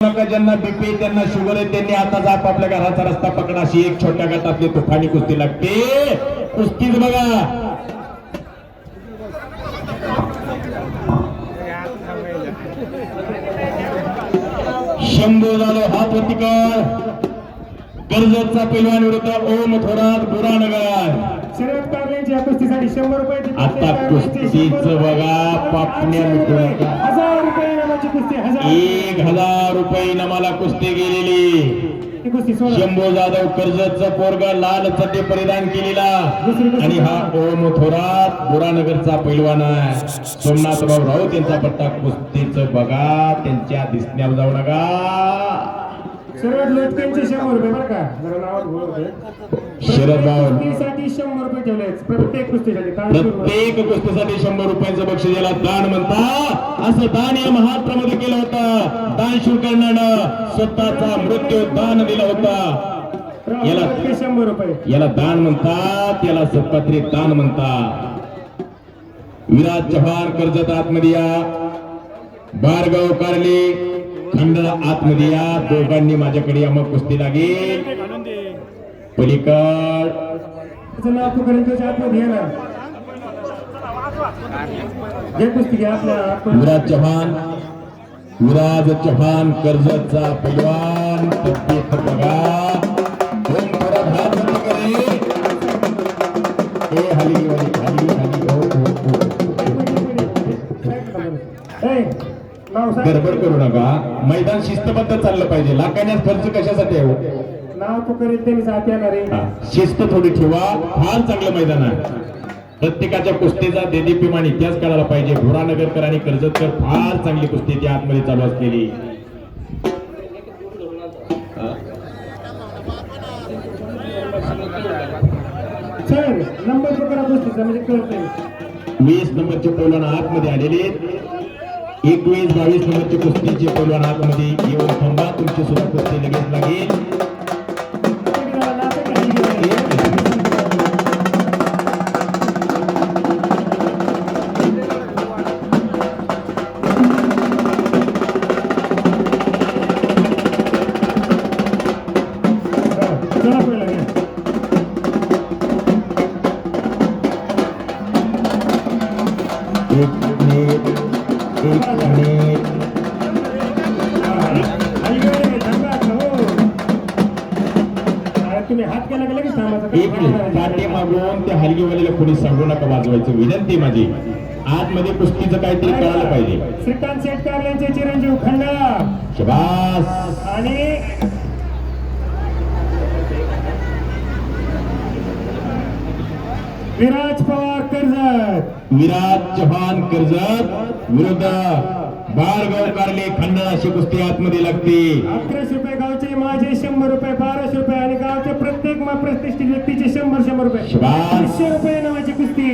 ज्यांना बीपी त्यांना शुगर आहे त्यांनी आता जाप आपल्या घराचा रस्ता पकडा अशी एक छोट्या गटातली तुफानी कुस्ती लागते. कुस्तीच बघा. शंभू झालो हात प्रतिकार. कर कर्जतचा पैलवान विरुद्ध ओम थोरात बुरानगर या कुस्तीसाठी शंभर आता कुस्तीचं. बघा, पापण्या. हजार रुपये नामाची कुस्ती हजार एक हजार रुपये नमाला कुस्ती गेलेली. शंभू जाधव कर्जतचा पोरग लाल चटे परिधान केलेला. आणि हा ओम थोरात बुरानगरचा पैलवान आहे. सोमनाथराव राऊत यांचा पट्टा कुस्तीचं बघा. त्यांच्या दिसण्यावर जाऊ नका. शरद लोटकेंचे शंभर रुपये बरं का. जरा शरद भाऊ. कुस्तीसाठी शंभर रुपये ठेवले प्रत्येक कुस्तीसाठी. प्रत्येक कुस्तीसाठी शंभर रुपयाचं बक्षीस याला दान म्हणता. असं दान या महाराष्ट्रामध्ये केलं होतं. दान शुल्कांना स्वतःचा मृत्यू दान दिला होता. याला- लोटके शंभर रुपये. याला दान म्हणतात. याला सत्पात्री दान म्हणतात. विराज चव्हाण कर्जत आतमध्ये या. बारगाव कारले. खंडला आतमध्ये या दोघांनी माझ्याकडे या मग कुस्ती लागेल पलीकड विराज चव्हाण. विराज चव्हाण कर्जतचा पैलवान तब्येत बघा ओम थोडा हली हली हली हली ओ ओ ए, नाव सांग गडबड करू नका. मैदान शिस्तबद्ध चाललं पाहिजे. लाखाण्यात खर्च कशासाठी आहे हो? नाव पुकारेल त्यांनी जात येणार आहे. शिस्त थोडी ठेवा. फार चांगलं मैदान आहे. प्रत्येकाच्या कुस्तीचा देदीप्यमान इतिहास काढायला पाहिजे. भोरानगरकर आणि कर्जतकर फार चांगली कुस्ती त्या आतमध्ये चालू असलेली. नंबर प्रकार कुस्तीचा म्हणजे कळते वीस नंबरचे पैलवान आतमध्ये आलेले एकवीस बावीस नंबरचे कुस्तीचे पैलवान आतमध्ये येऊन थांबा. तुमची सुद्धा कुस्ती लगेच लागेल चला थांबायचं. एक मिनिट मागून त्या हलगीवालीला कोणी सांगू नका वाजवायचं विनंती आहे माझी आतमध्ये कुस्तीचं काहीतरी कळायला पाहिजे श्रीकांत शेठ यांचे चिरंजीव खंडा शबास आणि विराज पवार कर्ज विराज चव्हाण कर्जत विरुद्ध बाळगाव कारले खंडन अशी कुस्ती आतमध्ये लागते. अकराशे रुपये गावचे माझे शंभर रुपये बाराशे रुपये आणि गावचे प्रत्येक मा- प्रतिष्ठित व्यक्तीचे शंभर शंभर रुपये. पाचशे रुपये नावाची कुस्ती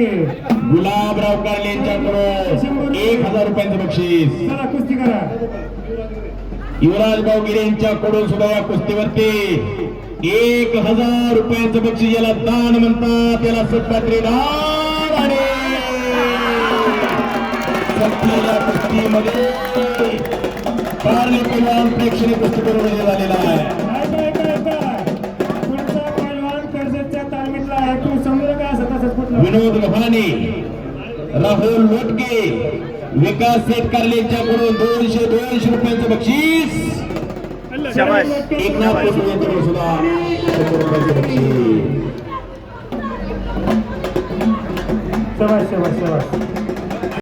गुलाबराव कारले यांच्याकडून एक हजार रुपयांचं बक्षीस. चला कुस्ती करा. युवराज भाऊगिरे यांच्याकडून सुद्धा या कुस्तीवरती एक हजार रुपयांचं बक्षीस याला दान म्हणतात याला सत्पात्री दान आणि संपलेल्या कुस्तीमध्ये कारले पैलवान प्रेक्षणीय कुस्ती करून झालेला आहे विनोद गव्हाणे राहुल लोटके विकास शेतकऱ्यांच्याकडून दोनशे दोनशे रुपयांचं बक्षीस. एकनाथ कोसळे यांच्याकडून सुद्धा शंभर रुपयांचं बक्षीस. शबाश शबाश शबाश